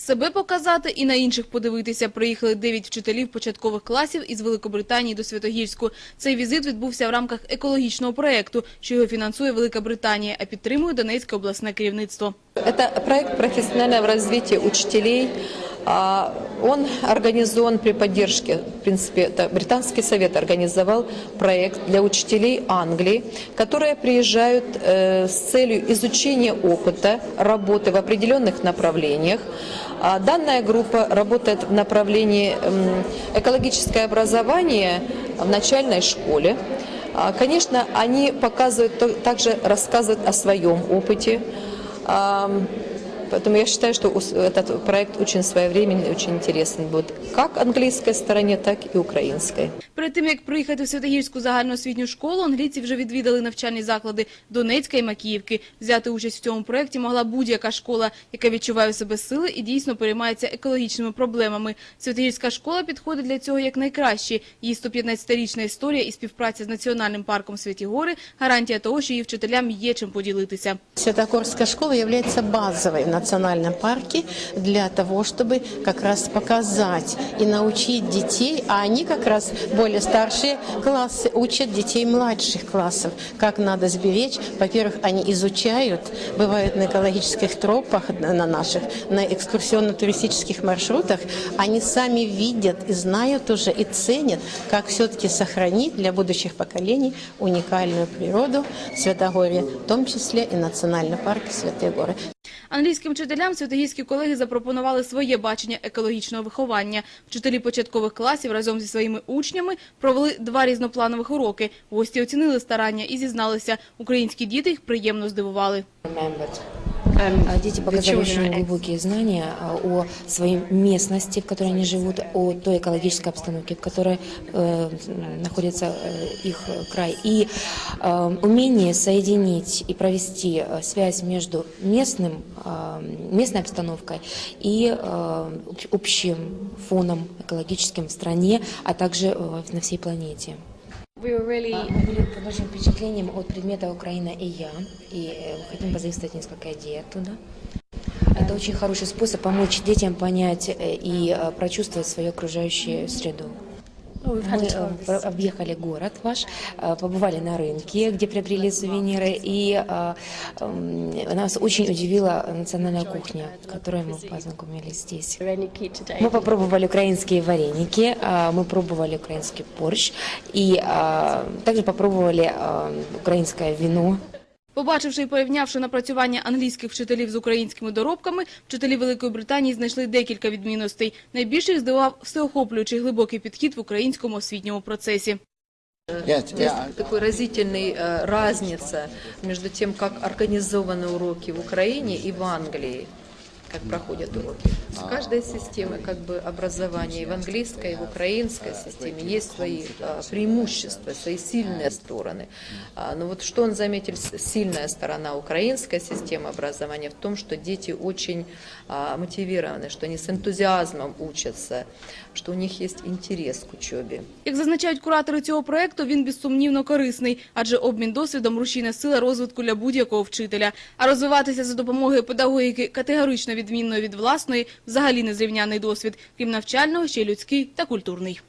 Себе показати і на інших подивитися. Приїхали 9 вчителів початкових класів із Великобританії до Святогірську. Цей візит відбувся в рамках екологічного проєкту, що його фінансує Велика Британія, а підтримує Донецьке обласне керівництво. Це проєкт профессионального розвитку учителей. А, Он организован при поддержке, в принципе, это Британский совет организовал проект для учителей Англии, которые приезжают э, с целью изучения опыта работы в определенных направлениях. А Данная группа работает в направлении м, экологическое образование в начальной школе. А, Конечно, они показывают, также рассказывают о своем опыте. Ам, Поэтому я считаю, что ус- этот проект очень своевременный, очень интересен будет как английской стороне, так и украинской. Перед тим, як приїхати в Святогірську загальноосвітню школу, англійці вже відвідали навчальні заклади Донецька і Макіївки. Взяти участь в цьому проєкті могла будь-яка школа, яка відчуває у себе сили і дійсно переймається екологічними проблемами. Святогірська школа підходить для цього як найкраще. Її 115-річна історія і співпраця з Національним парком Святі Гори – гарантія того, що її вчителям є чим поділитися. Святогорская школа является базовой в Национальном парке для того, чтобы как раз показать и научить детей, а они как раз более старшие классы учат детей младших классов, как надо сберечь. Во-первых, они изучают, бывают на экологических тропах на наших, на экскурсионно-туристических маршрутах, они сами видят и знают уже и ценят, как все-таки сохранить для будущих поколений уникальную природу Святогорья, в том числе и национальный парк Святые Горы. Англійським вчителям святогірські колеги запропонували своє бачення екологічного виховання. Вчителі початкових класів разом зі своїми учнями провели два різнопланових уроки. Гості оцінили старання і зізналися, українські діти їх приємно здивували. А Дети показали очень глубокие знания а, о своей местности, в которой они живут, о той экологической обстановке, в которой э, находится э, их край, и э, умение соединить и провести э, связь между местным, э, местной обстановкой и э, об- общим фоном экологическим в стране, а также э, на всей планете. А, Мы были под большим впечатлением от предмета «Украина и я», и э, хотим позаимствовать несколько идей оттуда. Это очень хороший способ помочь детям понять э, и э, прочувствовать свою окружающую среду. Мы э, про- объехали город ваш, э, побывали на рынке, где приобрели сувениры, и э, м, нас очень удивила национальная кухня, которой мы познакомились здесь. Мы попробовали украинские вареники, а, мы пробовали украинский борщ и а, также попробовали а, украинское вино. Побачивши і порівнявши напрацювання англійських вчителів з українськими доробками, вчителі Великої Британії знайшли декілька відмінностей. Найбільше їх здивував всеохоплюючий глибокий підхід в українському освітньому процесі. Yes, Есть yeah. такой разительный э, разница между тем, как организованы уроки в Украине и в Англии, как проходят уроки. В каждой системе как бы образования, и в английской, и в украинской системе есть свои э, преимущества, свои сильные стороны. А, Но вот что он заметил, с- сильная сторона украинской системы образования в том, что дети очень а, мотивированы, что они с энтузиазмом учатся, что у них есть интерес к учебе. Як зазначають куратори цього проекту, він безсумнівно корисний, адже обмін досвідом – рушійна сила розвитку для будь-якого вчителя. А розвиватися за допомогою педагогіки категорично відмінної від власної – взагалі незрівняний досвід. Крім навчального, ще й людський та культурний.